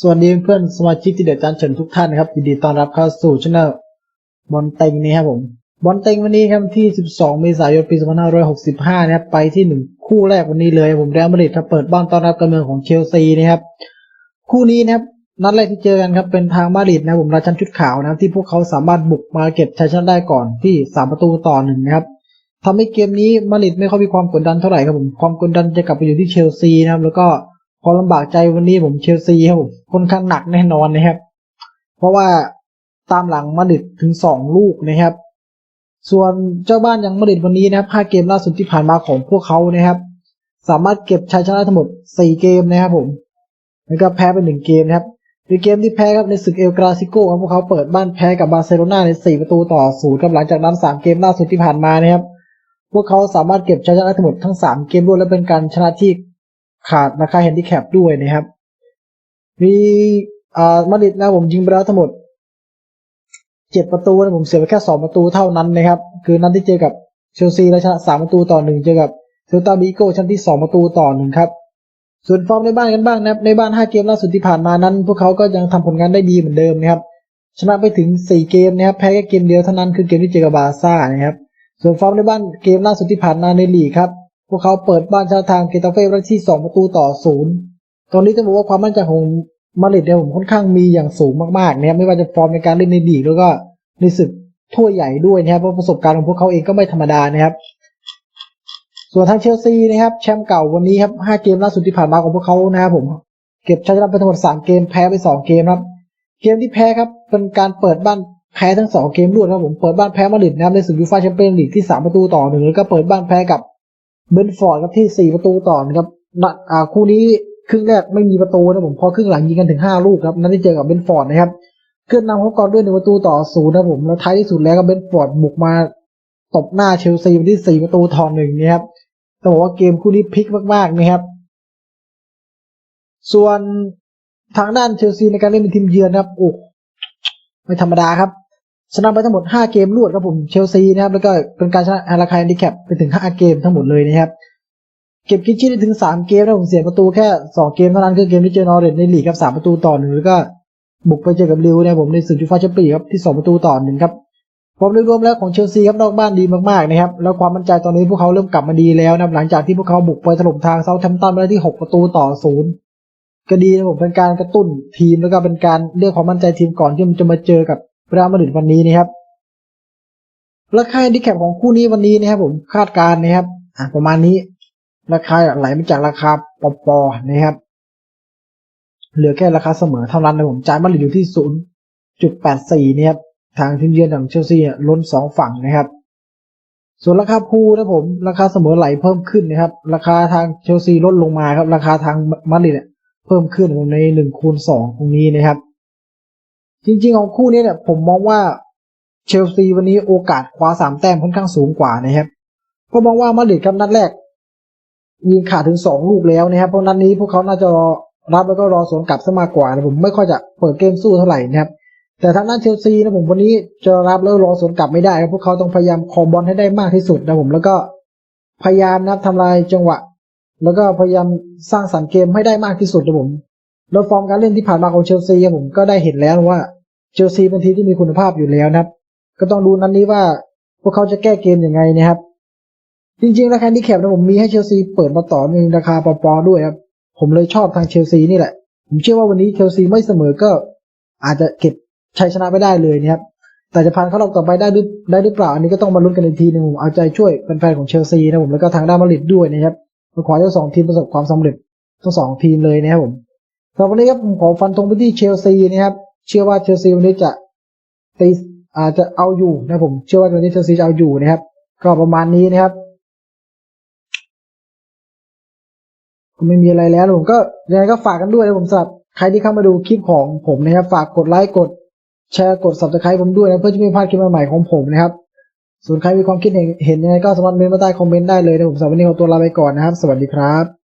สวัสดีเพื่อนสมาชิกที่เดือดจานเฉินทุกท่านนะครับยินดีต้อนรับเข้าสู่ช่องบอลเต็งนี่ครับผมบอลเต็งวันนี้ครับที่ 12 เมษายนปี 2565 นะครับไปที่หนึ่งคู่แรกวันนี้เลยผมเรอัลมาดริดครับเปิดบ้านต้อนรับการเมืองของเชลซีนะครับ คู่นี้นะครับนัดแรกที่เจอกันครับเป็นทางมาดริดนะครับผมราชันชุดขาวนะครับที่พวกเขาสามารถบุกมาเก็บชัยชนะได้ก่อนที่ 3 ประตูต่อหนึ่งนะครับทำให้เกมนี้มาดริดไม่ค่อยมีความกดดันเท่าไหร่ครับผมความกดดันจะกลับไปอยู่ที่เชลซีนะครับแล้วก็ พอลำบากใจวันนี้ผมเชลซีครับผมค่อนข้างหนักแน่นอนนะครับ เพราะว่าตามหลังมาดริดถึงสองลูกนะครับ ส่วนเจ้าบ้านยังมาดริดวันนี้นะครับ5เกมล่าสุดที่ผ่านมาของพวกเขานะครับ สามารถเก็บชัยชนะทั้งหมด4เกมนะครับผมแล้วก็แพ้ไปหนึ่งเกมนะครับในเกมที่แพ้ครับในศึกเอลกราซิโกครับพวกเขาเปิดบ้านแพ้กับบาร์เซโลนาใน4ประตูต่อศูนย์ครับหลังจากนั้น3เกมล่าสุดที่ผ่านมานะครับ พวกเขาสามารถเก็บชัยชนะทั้งหมดทั้ง3เกมรวดและเป็นการชนะที่ ขาดราคาแฮนดิแคปด้วยนะครับ มีอ่ามาดริดนะผมยิงไปแล้วทั้งหมดเจ็ดประตูนะผมเสียไปแค่สองประตูเท่านั้นนะครับ คือนั้นที่เจอกับเชลซีแล้วชนะสามประตูต่อหนึ่งเจอกับเซลตาบิโกชนะที่สองประตูต่อหนึ่งครับ ส่วนฟอร์มในบ้านกันบ้างนะครับในบ้านห้าเกมล่าสุดที่ผ่านมานั้น พวกเขาก็ยังทำผลงานได้ดีเหมือนเดิมนะครับชนะไปถึงสี่เกมนะครับแพ้แค่เกมเดียวเท่านั้นคือเกมที่เจอกับบาซ่านะครับส่วนฟอร์มในบ้านเกมล่าสุดที่ผ่านมาในลีกครับ พวกเขาเปิดบ้านชนะทางเกตาเฟ่ได้ที่สองประตูต่อศูนย์ตอนนี้ต้องบอกว่าความมั่นใจของมาริดเนี่ยผมค่อนข้างมีอย่างสูงมากๆนะครับไม่ว่าจะฟอร์มในการเล่นในลีกแล้วก็ในศึกถ้วใหญ่ด้วยนะครับเพราะประสบการณ์ของพวกเขาเองก็ไม่ธรรมดานะครับ ส่วนทางเชลซีนะครับแชมป์เก่าวันนี้ครับห้าเกมล่าสุดที่ผ่านมาของพวกเขานะครับผมเก็บชัยชนะไปทั้งหมดสามเกมแพ้ไปสองเกมครับ เกมที่แพ้ครับเป็นการเปิดบ้านแพ้ทั้งสองเกมรวดครับผมเปิดบ้านแพ้มาริดนะครับในศึกยูฟ่าแชมเปี้ยนลีกที่สามประตูต่อหนึ่งแล้วก็เปิดบ้านแพ้กับ เบนฟอร์ดครับที่สี่ประตูต่อนะครับนัดอ่าคู่นี้ครึ่งแรกไม่มีประตูนะผมพอครึ่งหลังยิงกันถึงห้าลูกครับนั่นที่เจอกับเบนฟอร์ดนะครับขึ้นนำเขาก่อนด้วยหนึ่งประตูต่อศูนย์นะผมแล้วท้ายที่สุดแล้วก็เบนฟอร์ดบุกมาตบหน้าเชลซีไปที่สี่ประตูต่อหนึ่งนะครับต้องบอกว่าเกมคู่นี้พลิกมากๆนะครับ ส่วนทางด้านเชลซีในการเล่นเป็นทีมเยือนนะครับโอ้ไม่ธรรมดาครับ ชนะไปทั้งหมด 5 เกมรวดครับผมเชลซีนะครับแล้วก็เป็นการชนะอาราคายแอนดิแคปไปถึง 5 เกมทั้งหมดเลยนะครับเก็บคิดชี้ได้ถึง 3 เกมนะผมเสียประตูแค่ 2 เกมเท่านั้นคือเกมที่เจอนอร์เรตในลีกครับ3ประตูต่อหนึ่งแล้วก็บุกไปเจอกับลิวนะครับผมในศึกยูฟ่าแชมเปี้ยนครับที่ 2 ประตูต่อหนึ่งครับความรวมแล้วของเชลซีครับนอกบ้านดีมากๆนะครับแล้วความมั่นใจตอนนี้พวกเขาเริ่มกลับมาดีแล้วนะหลังจากที่พวกเขาบุกไปถล่มทางเซาท์แฮมป์ตันไปได้ที่ 6 ประตูต่อศูนย์ก็ดีนะผมเป็นการกระตุ้นทีมแล้วก็เป็นการเรียกความมั่นใจทีมก่อนที่มันจะมาเจอกับ เรอัลมาดริดวันนี้นะครับราคาดิแคปของคู่นี้วันนี้นะครับผมคาดการณ์นะครับอะประมาณนี้ ราคาไหลมาจากราคาปอปอนะครับ เหลือแค่ราคาเสมอเท่านั้นนะผมจ่ายมาดริดอยู่ที่ศูนย์จุดแปดสี่นะครับทางทีมเยือนของเชลซีล้นสองฝั่งนะครับส่วนราคาพูนะผมราคาเสมอไหลเพิ่มขึ้นนะครับ ราคาทางเชลซีลดลงมาครับ ราคาทางมาดริดเนี่ยเพิ่มขึ้นในหนึ่งคูณสองตรงนี้นะครับ จริงๆ ของคู่นี้เนี่ยผมมองว่าเชลซีวันนี้โอกาสคว้าสามแต้มค่อนข้างสูงกว่านะครับเพราะมองว่ามาดริดครับนัดแรกยิงขาดถึงสองลูกแล้วนะครับเพราะนัดนี้พวกเขาน่าจะรอรับแล้วก็รอสวนกลับซะมากกว่านะผมไม่ค่อยจะเปิดเกมสู้เท่าไหร่นะครับแต่ทางด้านเชลซีนะผมวันนี้จะรับแล้วรอสวนกลับไม่ได้ครับพวกเขาต้องพยายามคอมบอลให้ได้มากที่สุดนะผมแล้วก็พยายามนะทำลายจังหวะ แล้วก็พยายามสร้างสรรค์เกมให้ได้มากที่สุดนะผมแล้วฟอร์มการเล่นที่ผ่านมาของเชลซีผมก็ได้เห็นแล้วว่า เชลซีเป็นทีมที่มีคุณภาพอยู่แล้วนะครับ ก็ต้องดูนั้นนี้ว่าพวกเขาจะแก้เกมยังไงนะครับ จริงๆ ราคาดีแคปนะผมมีให้เชลซีเปิดมาต่อในราคาปอๆด้วยครับ ผมเลยชอบทางเชลซีนี่แหละ ผมเชื่อว่าวันนี้เชลซีไม่เสมอก็อาจจะเก็บชัยชนะไปได้เลยนะครับ แต่จะผ่านเข้ารอบต่อไปได้หรือได้หรือเปล่า อันนี้ก็ต้องมาลุ้นกันอีกทีนึงผมเอาใจช่วยแฟนๆของเชลซีนะผมแล้วก็ทางด้านมาริดด้วยนะครับขอให้ทั้งสองทีมประสบความสำเร็จทั้งสองทีมเลยนะครับผมสำหรับวันนี้ครับผมขอฟันธงไปที่เชลซีนะครับ เชื่อว่าเชลซีวันนี้จะตีอาจจะเอาอยู่นะผม เชื่อว่าวันนี้เชลซีจะเอาอยู่นะครับ ก็ประมาณนี้นะครับก็ไม่มีอะไรแล้วผมก็ยังไงก็ฝากกันด้วยนะผมสำหรับใครที่เข้ามาดูคลิปของผมนะครับ ฝากกดไลค์กดแชร์กด subscribe ผมด้วยนะเพื่อจะไม่พลาดคลิปใหม่ๆของผมนะครับ ส่วนใครมีความคิดเห็นเห็นยังไงก็สามารถเมนต์มาใต้คอมเมนต์ได้เลยนะผมสำหรับวันนี้ขอตัวลาไปก่อนนะครับ สวัสดีครับ